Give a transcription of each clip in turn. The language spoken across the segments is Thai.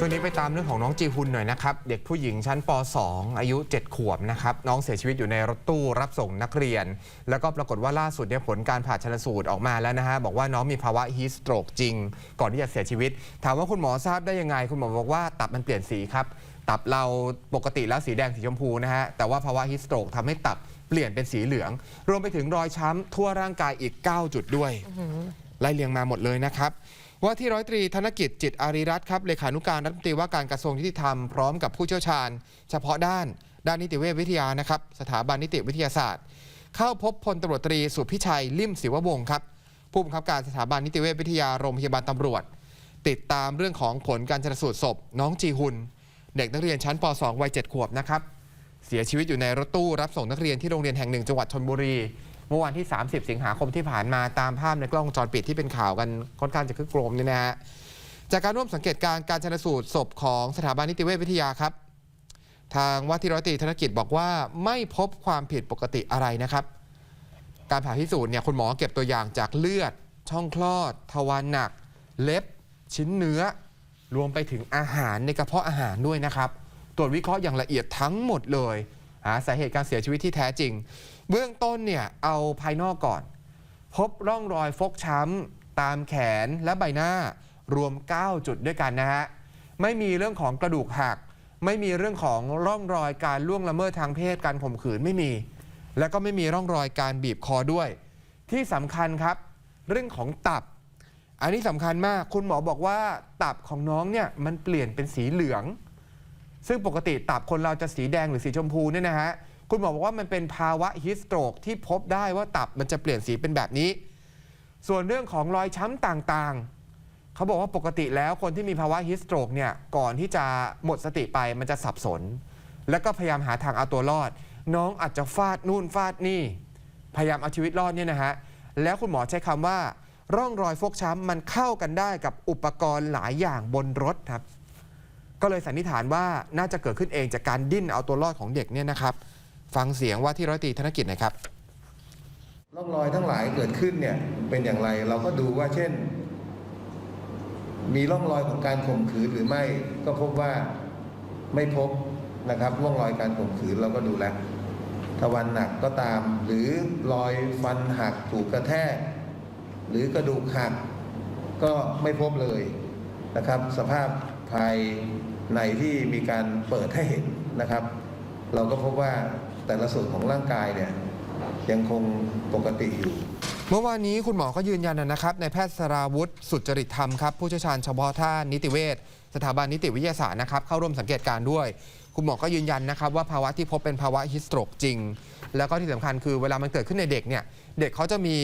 ช่วงนี้ไปตามเรื่องของน้องจีฮุนหน่อยนะครับ เด็กผู้หญิงชั้นป .2 อายุ 7 ขวบนะครับ น้องเสียชีวิตอยู่ในรถตู้รับส่งนักเรียน แล้วก็ปรากฏว่าล่าสุดเนี่ยผลการผ่าชนสูตรออกมาแล้วนะฮะ บอกว่าน้องมีภาวะฮีสโตรกจริง ก่อนที่จะเสียชีวิต ถามว่าคุณหมอทราบได้ยังไง คุณหมอบอกว่าตับมันเปลี่ยนสีครับ ตับเราปกติแล้วสีแดงสีชมพูนะฮะ แต่ว่าภาวะฮีสโตรกทำให้ตับเปลี่ยนเป็นสีเหลือง รวมไปถึงรอยช้ำทั่วร่างกายอีก 9 จุดด้วยไล่เรียงมาหมดเลยนะครับ ว่าที่ร้อยตรีธนกิจจิตอารีรัตน์ครับเลขานุการรัฐมนตรีว่าการกระทรวงยุติธรรมพร้อมกับผู้เชี่ยวชาญ เฉพาะด้าน ด้านนิติเวชวิทยานะครับสถาบันนิติวิทยาศาสตร์ เข้าพบพลตำรวจตรีสุพิชัยลิ่มศิววงศ์ครับผู้บังคับการสถาบันนิติเวชวิทยาโรงพยาบาลตำรวจ ติดตามเรื่องของผลการชนสูตรศพ น้องจีฮุนเด็กนักเรียนชั้นป .2 วัย7ขวบนะครับเสียชีวิตอยู่ในรถตู้รับส่งนักเรียนที่โรงเรียนแห่งหนึ่งจังหวัดชนบุรี เมื่อวันที่ 30 สิงหาคมที่ผ่านมาตามภาพในกล้องวงจรปิดที่เป็นข่าวกันค่อนข้างจะคึกโครมเนี่ยนะฮะจากการร่วมสังเกตการณ์การชนสูตรศพของสถาบันนิติเวชวิทยาครับ ทางว่าที่ร้อยตรีธนกิจบอกว่าไม่พบความผิดปกติอะไรนะครับ การผ่าพิสูจน์เนี่ยคุณหมอเก็บตัวอย่างจากเลือด ช่องคลอด ทวารหนัก เล็บ ชิ้นเนื้อ รวมไปถึงอาหารในกระเพาะอาหารด้วยนะครับ ตรวจวิเคราะห์อย่างละเอียดทั้งหมดเลยหาสาเหตุการเสียชีวิตที่แท้จริง เบื้องต้นเนี่ยเอาภายนอกก่อน พบร่องรอยฟกช้ำตามแขนและใบหน้ารวม 9 จุดด้วยกันนะฮะ ไม่มีเรื่องของกระดูกหัก ไม่มีเรื่องของร่องรอยการล่วงละเมิดทางเพศการข่มขืนไม่มี แล้วก็ไม่มีร่องรอยการบีบคอด้วย ที่สำคัญครับ เรื่องของตับ อันนี้สำคัญมากคุณหมอบอกว่าตับของน้องเนี่ยมันเปลี่ยนเป็นสีเหลือง ซึ่งปกติตับคนเราจะสีแดงหรือสีชมพูเนี่ยนะฮะ คุณหมอบอกว่ามันเป็นภาวะฮิสโตรกที่พบได้ว่าตับมันจะเปลี่ยนสีเป็นแบบนี้ ส่วนเรื่องของรอยช้ำต่างๆ เขาบอกว่าปกติแล้วคนที่มีภาวะฮิสโตรกเนี่ยก่อนที่จะหมดสติไปมันจะสับสน แล้วก็พยายามหาทางเอาตัวรอด น้องอาจจะฟาดนู่นฟาดนี่ พยายามเอาชีวิตรอดเนี่ยนะฮะแล้วคุณหมอใช้คำว่าร่องรอยฟกช้ำมันเข้ากันได้กับอุปกรณ์หลายอย่างบนรถครับ ก็เลยสันนิษฐานว่าน่าจะเกิดขึ้นเองจากการดิ้นเอาตัวรอดของเด็กเนี่ยนะครับ ฟังเสียงว่าที่ร้อยตรีธนกิจหนะครับร่องรอยทั้งหลายเกิดขึ้นเนี่ยเป็นอย่างไรเราก็ดูว่าเช่น มีร่องรอยของการข่มขืนหรือไม่ก็พบว่าไม่พบนะครับร่องรอยการข่มขืนเราก็ดูแล้วทวารหนักก็ตาม หรือรอยฟันหักถูกกระแทก หรือกระดูกหักก็ไม่พบเลยนะครับ สภาพภายในที่มีการเปิดให้เห็นนะครับ เราก็พบว่า แต่ละส่วนของร่างกายเนี่ยยังคงปกติอยู่ เมื่อวานนี้คุณหมอก็ยืนยันนะครับในแพทย์สราวุฒิสุจริตธรรมครับผู้เชี่ยวชาญเฉพาะท่านนิติเวชสถาบันนิติวิทยาศาสตร์นะครับเข้าร่วมสังเกตการ์ด้วย คุณหมอก็ยืนยันนะครับว่าภาวะที่พบเป็นภาวะฮิสโตรกจริง แล้วก็ที่สำคัญคือเวลามันเกิดขึ้นในเด็กเนี่ยเด็กเขาจะมี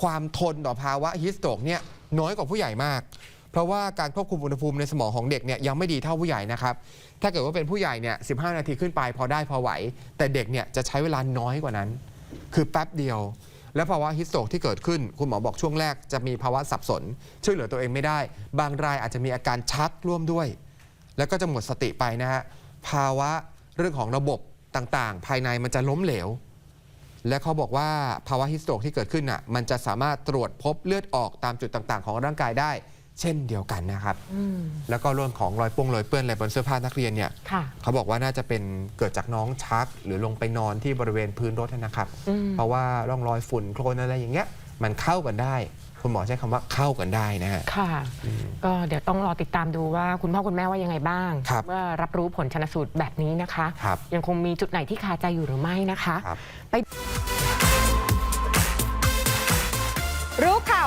ความทนต่อภาวะฮิสโตรกเนี่ยน้อยกว่าผู้ใหญ่มาก เพราะว่าการควบคุมอุณหภูมิในสมองของเด็กเนี่ยยังไม่ดีเท่าผู้ใหญ่นะครับ ถ้าเกิดว่าเป็นผู้ใหญ่เนี่ย15นาทีขึ้นไปพอได้พอไหว แต่เด็กเนี่ยจะใช้เวลาน้อยกว่านั้น คือแป๊บเดียว และภาวะฮิสโตกที่เกิดขึ้น คุณหมอบอกช่วงแรกจะมีภาวะสับสน ช่วยเหลือตัวเองไม่ได้ บางรายอาจจะมีอาการชักร่วมด้วย แล้วก็จะหมดสติไปนะฮะภาวะเรื่องของระบบต่างๆ ภายในมันจะล้มเหลว และเขาบอกว่าภาวะฮิสโตกที่เกิดขึ้นน่ะมันจะสามารถตรวจพบเลือดออกตามจุดต่างๆ ของร่างกายได้ เช่นเดียวกันนะครับอืมแล้วก็เรื่องของรอยป้งรอยเปื้อนอะไรบนเสื้อผ้านักเรียนเนี่ยค่ะเขาบอกว่าน่าจะเป็นเกิดจากน้องชัก หรือลงไปนอนที่บริเวณพื้นรถนะครับอืมเพราะว่าร่องรอยฝุ่นโคลนอะไรอย่างเงี้ยมันเข้ากันได้ คุณหมอใช้คำว่าเข้ากันได้นะฮะค่ะ ก็เดี๋ยวต้องรอติดตามดูว่าคุณพ่อคุณแม่ว่ายังไงบ้างครับเมื่อรับรู้ผลชนสูตรแบบนี้นะคะครับยังคงมีจุดไหนที่คาใจอยู่หรือไม่นะคะครั